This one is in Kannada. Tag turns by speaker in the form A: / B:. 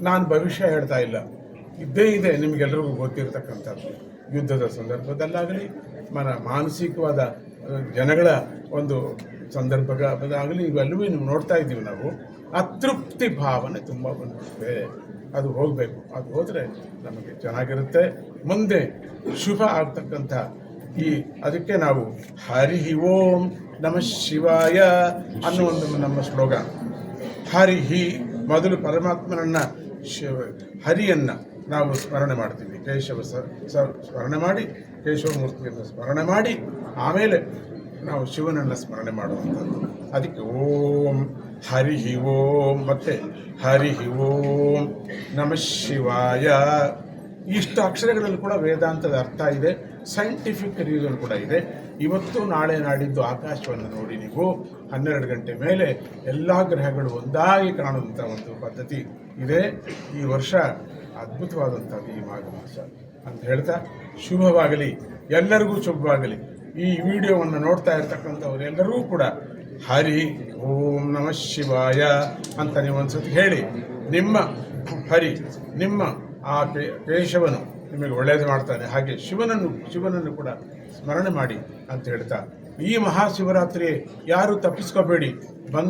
A: ನಾನು ಭವಿಷ್ಯ ಹೇಳ್ತಾ ಇಲ್ಲ. ಇದ್ದೇ ಇದೆ ನಿಮಗೆಲ್ಲರಿಗೂ ಗೊತ್ತಿರತಕ್ಕಂಥದ್ದು. ಯುದ್ಧದ ಸಂದರ್ಭದಲ್ಲಾಗಲಿ, ಮನ ಮಾನಸಿಕವಾದ ಜನಗಳ ಒಂದು ಸಂದರ್ಭದಾಗಲಿ ಇವೆಲ್ಲವೂ ನೀವು ನೋಡ್ತಾ ಇದ್ದೀವಿ ನಾವು. ಅತೃಪ್ತಿ ಭಾವನೆ ತುಂಬ ಬಂದಿದೆ. ಅದು ಹೋಗಬೇಕು. ಅದು ಹೋದರೆ ನಮಗೆ ಚೆನ್ನಾಗಿರುತ್ತೆ. ಮುಂದೆ ಶುಭ ಆಗ್ತಕ್ಕಂಥ ಈ, ಅದಕ್ಕೆ ನಾವು ಹರಿ ಓಂ ನಮಃ ಶಿವಾಯ ಅನ್ನೋ ಒಂದು ನಮ್ಮ ಶ್ಲೋಗ ಹರಿ ಮೊದಲು ಪರಮಾತ್ಮನನ್ನ ಶಿವ ಹರಿಯನ್ನು ನಾವು ಸ್ಮರಣೆ ಮಾಡ್ತೀವಿ. ಕೇಶವ ಸ್ಮರಣೆ ಮಾಡಿ, ಕೇಶವ ಮೂರ್ತಿಯನ್ನು ಸ್ಮರಣೆ ಮಾಡಿ, ಆಮೇಲೆ ನಾವು ಶಿವನನ್ನು ಸ್ಮರಣೆ ಮಾಡುವಂಥದ್ದು. ಅದಕ್ಕೆ ಓಂ ಹರಿ ಓಂ ಮತ್ತೆ ಹರಿ ಓಂ ನಮಃ ಶಿವಾಯ. ಇಷ್ಟು ಅಕ್ಷರಗಳಲ್ಲಿ ಕೂಡ ವೇದಾಂತದ ಅರ್ಥ ಇದೆ ಸೈಂಟಿಫಿಕ್ ರೀಸನ್ ಕೂಡ ಇದೆ. ಇವತ್ತು ನಾಳೆ ನಾಡಿದ್ದು ಆಕಾಶವನ್ನು ನೋಡಿ ನೀವು, ಹನ್ನೆರಡು ಗಂಟೆ ಮೇಲೆ ಎಲ್ಲ ಗ್ರಹಗಳು ಒಂದಾಗಿ ಕಾಣುವಂಥ ಒಂದು ಪದ್ಧತಿ ಇದೆ. ಈ ವರ್ಷ ಅದ್ಭುತವಾದಂಥದ್ದು ಈ ಮಾಘ ಮಾಸ ಅಂತ ಹೇಳ್ತಾ ಶುಭವಾಗಲಿ, ಎಲ್ಲರಿಗೂ ಶುಭವಾಗಲಿ. ಈ ವಿಡಿಯೋವನ್ನು ನೋಡ್ತಾ ಇರ್ತಕ್ಕಂಥವರೆಲ್ಲರೂ ಕೂಡ ಹರಿ ಓಂ ನಮಃ ಶಿವಾಯ ಅಂತ ನೀವು ಒಂದ್ಸತಿ ಹೇಳಿ, ನಿಮ್ಮ ಹರಿ, ನಿಮ್ಮ ಆ ಕ್ಲೇಶವನ್ನು ನಿಮಗೆ ಒಳ್ಳೆಯದು ಮಾಡ್ತಾನೆ. ಹಾಗೆ ಶಿವನನ್ನು ಶಿವನನ್ನು ಕೂಡ ಸ್ಮರಣೆ ಮಾಡಿ ಅಂತ ಹೇಳ್ತಾ, ಈ ಮಹಾಶಿವರಾತ್ರಿ ಯಾರು ತಪ್ಪಿಸ್ಕೋಬೇಡಿ. ಬಂದು